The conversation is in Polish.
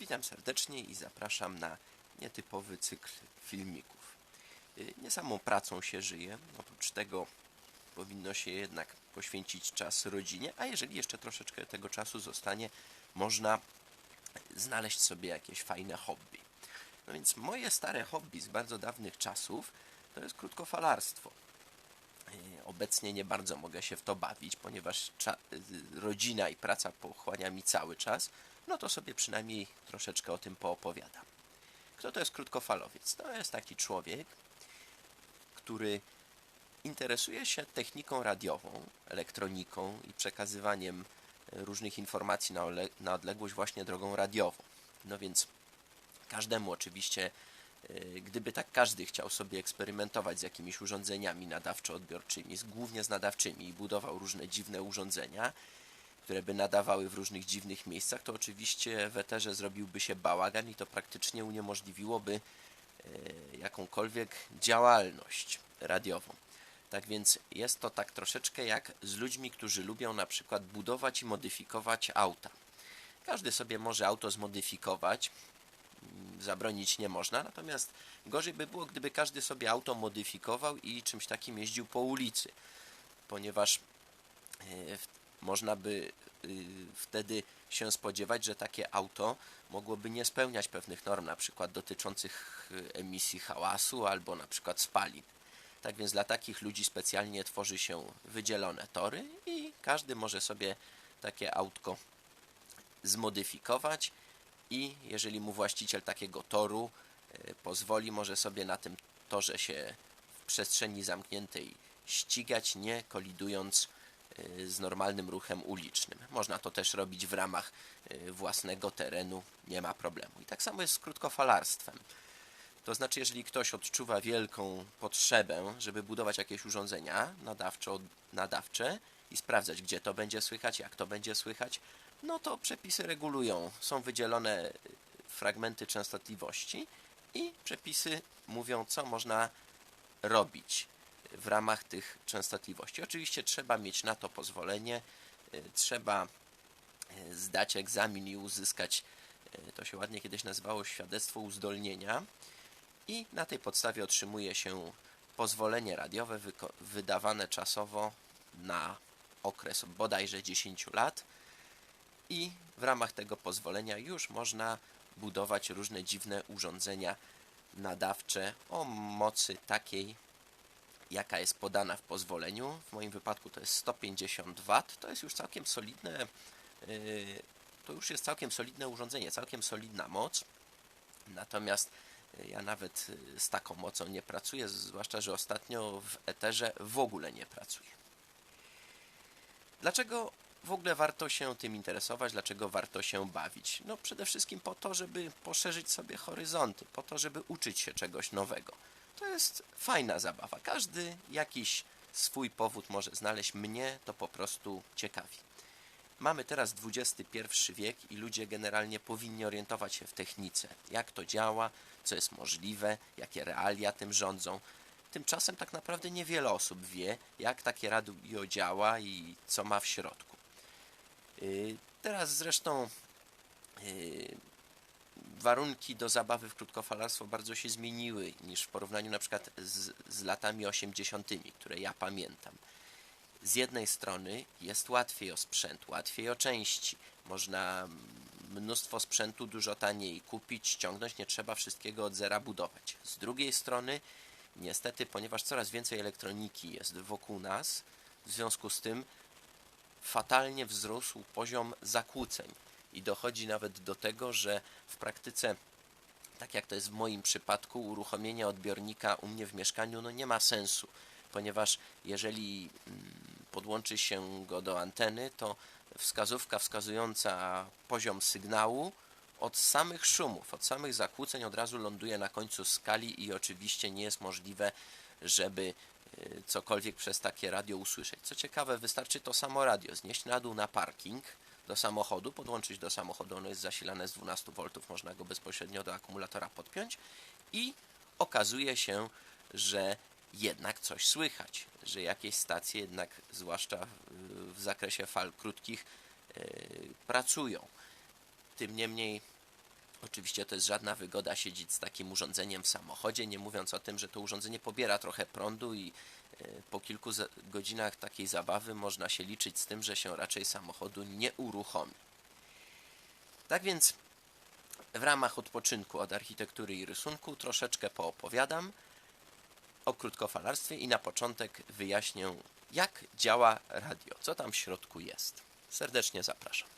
Witam serdecznie i zapraszam na nietypowy cykl filmików. Y, Nie samą pracą się żyje, oprócz tego powinno się jednak poświęcić czas rodzinie, a jeżeli jeszcze troszeczkę tego czasu zostanie, można znaleźć sobie jakieś fajne hobby. No więc moje stare hobby z bardzo dawnych czasów to jest krótkofalarstwo. Y, Obecnie nie bardzo mogę się w to bawić, ponieważ y, rodzina i praca pochłania mi cały czas, no to sobie przynajmniej troszeczkę o tym poopowiadam. Kto to jest krótkofalowiec? To jest taki człowiek, który interesuje się techniką radiową, elektroniką i przekazywaniem e, różnych informacji na, na odległość właśnie drogą radiową. No więc każdemu oczywiście, e, gdyby tak każdy chciał sobie eksperymentować z jakimiś urządzeniami nadawczo-odbiorczymi, głównie z nadawczymi i budował różne dziwne urządzenia, które by nadawały w różnych dziwnych miejscach, to oczywiście w eterze zrobiłby się bałagan i to praktycznie uniemożliwiłoby e, jakąkolwiek działalność radiową. Tak więc jest to tak troszeczkę jak z ludźmi, którzy lubią na przykład budować i modyfikować auta. Każdy sobie może auto zmodyfikować, mm, zabronić nie można, natomiast gorzej by było, gdyby każdy sobie auto modyfikował i czymś takim jeździł po ulicy, ponieważ e, można by y, wtedy się spodziewać, że takie auto mogłoby nie spełniać pewnych norm, na przykład dotyczących y, emisji hałasu albo na przykład spalin. Tak więc dla takich ludzi specjalnie tworzy się wydzielone tory i każdy może sobie takie autko zmodyfikować i jeżeli mu właściciel takiego toru e, pozwoli, może sobie na tym torze się w przestrzeni zamkniętej ścigać, nie kolidując z normalnym ruchem ulicznym. Można to też robić w ramach e, własnego terenu, nie ma problemu. I tak samo jest z krótkofalarstwem. To znaczy, jeżeli ktoś odczuwa wielką potrzebę, żeby budować jakieś urządzenia nadawczo, nadawcze i sprawdzać, gdzie to będzie słychać, jak to będzie słychać, no to przepisy regulują. Są wydzielone y, fragmenty częstotliwości i przepisy mówią, co można robić w ramach tych częstotliwości. Oczywiście trzeba mieć na to pozwolenie, y, trzeba y, zdać egzamin i uzyskać, y, to się ładnie kiedyś nazywało świadectwo uzdolnienia i na tej podstawie otrzymuje się pozwolenie radiowe wydawane czasowo na okres bodajże 10 lat i w ramach tego pozwolenia już można budować różne dziwne urządzenia nadawcze o mocy takiej, jaka jest podana w pozwoleniu. W moim wypadku to jest 150 W. To jest już całkiem solidne, yy, to już jest całkiem solidne urządzenie, całkiem solidna moc. Natomiast y, ja nawet y, z taką mocą nie pracuję, zwłaszcza, że ostatnio w eterze w ogóle nie pracuję. Dlaczego w ogóle warto się tym interesować? Dlaczego warto się bawić? No przede wszystkim po to, żeby poszerzyć sobie horyzonty, po to, żeby uczyć się czegoś nowego. To jest fajna zabawa. Każdy jakiś swój powód może znaleźć. Mnie to po prostu ciekawi. Mamy teraz XXI wiek i ludzie generalnie powinni orientować się w technice, jak to działa, co jest możliwe, jakie realia tym rządzą. Tymczasem tak naprawdę niewiele osób wie, jak takie radio działa i co ma w środku. Yy, Teraz zresztą yy, warunki do zabawy w krótkofalarstwo bardzo się zmieniły niż w porównaniu na przykład z, z latami 80., które ja pamiętam. Z jednej strony jest łatwiej o sprzęt, łatwiej o części. Można mnóstwo sprzętu dużo taniej kupić, ściągnąć, nie trzeba wszystkiego od zera budować. Z drugiej strony, niestety, ponieważ coraz więcej elektroniki jest wokół nas, w związku z tym fatalnie wzrósł poziom zakłóceń i dochodzi nawet do tego, że w praktyce, tak jak to jest w moim przypadku, uruchomienie odbiornika u mnie w mieszkaniu no nie ma sensu, ponieważ jeżeli mm, podłączy się go do anteny, to wskazówka wskazująca poziom sygnału od samych szumów, od samych zakłóceń od razu ląduje na końcu skali i oczywiście nie jest możliwe, żeby y, cokolwiek przez takie radio usłyszeć. Co ciekawe, wystarczy to samo radio znieść na dół na parking do samochodu, podłączyć do samochodu, ono jest zasilane z 12 V, można go bezpośrednio do akumulatora podpiąć i okazuje się, że jednak coś słychać, że jakieś stacje jednak, zwłaszcza w- zakresie fal krótkich, y, pracują. Tym niemniej Oczywiście to jest żadna wygoda siedzieć z takim urządzeniem w samochodzie, nie mówiąc o tym, że to urządzenie pobiera trochę prądu i e, po kilku godzinach takiej zabawy można się liczyć z tym, że się raczej samochodu nie uruchomi. Tak więc w ramach odpoczynku od architektury i rysunku troszeczkę poopowiadam o krótkofalarstwie i na początek wyjaśnię, jak działa radio, co tam w środku jest. Serdecznie zapraszam.